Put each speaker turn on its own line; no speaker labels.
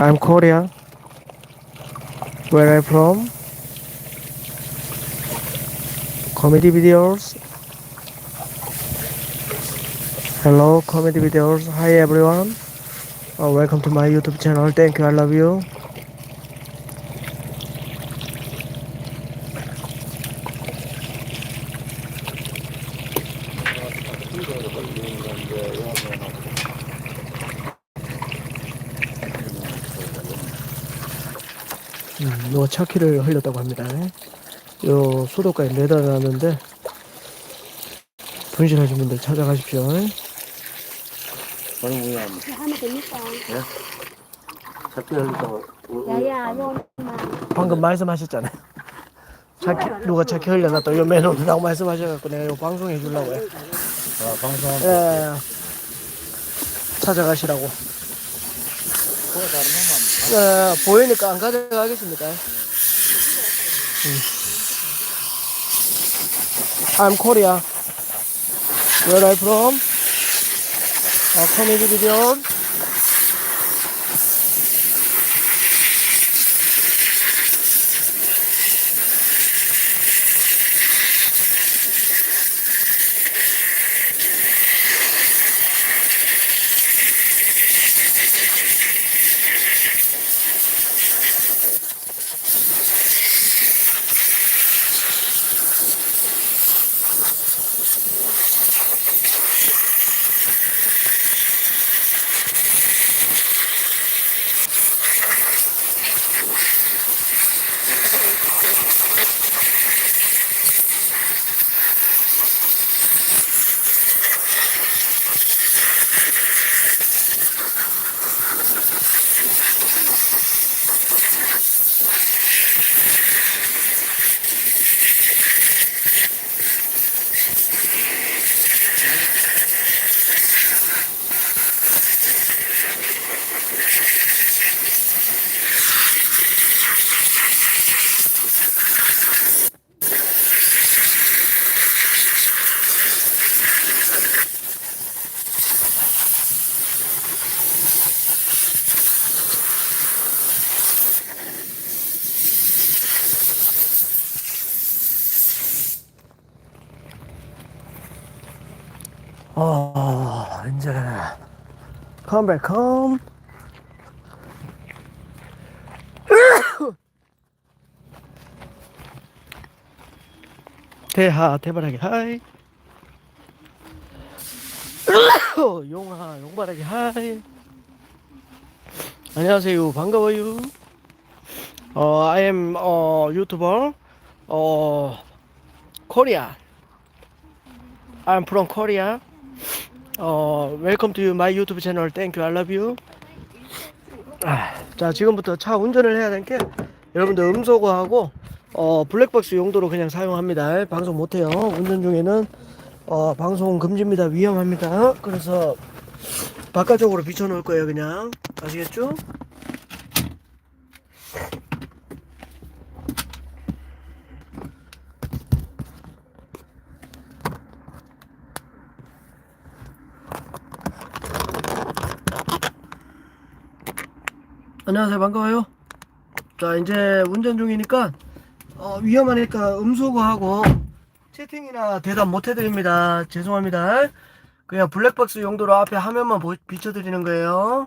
I'm Korea. Where I from? Comedy videos. Hello, comedy videos. Hi everyone. Uh, welcome to my YouTube channel. Thank you. I love you. 음, 요 차키를 흘렸다고 합니다. 요 수도가에 매달아놨는데 분실하신 분들 찾아가십시오.
저는 그냥
하나 됩니까?
잡기 흘리다가
야야, 요
방금 말씀하셨잖아요. 차키 누가 차키 흘려놨다 요 매놓으라고 말씀하셔갖고 내가 요 방송해 주려고요.
아, 방송하면
예. 찾아가시라고. 예, 보이니까 안 가져가겠습니다. 음. I'm Korea. Where you from? Uh, comedy video. 어, 이제 back home. 대하 대바라기 하이. 용하 용바라기 하이. 안녕하세요 반가워요. 어 I am 어 유튜버 어 코리아. I'm from Korea. 어, welcome to my YouTube channel. Thank you. I love you. 아, 자, 지금부터 차 운전을 해야 게 여러분들 음소거하고 어, 블랙박스 용도로 그냥 사용합니다. 방송 못 해요. 운전 중에는 어, 방송 금지입니다. 위험합니다. 그래서 바깥쪽으로 비춰 놓을 거예요, 그냥. 아시겠죠? 안녕하세요. 반가워요. 자, 이제 운전 중이니까 어, 위험하니까 음소거하고 채팅이나 대답 못 해드립니다. 죄송합니다. 그냥 블랙박스 용도로 앞에 화면만 보- 비춰드리는 거예요.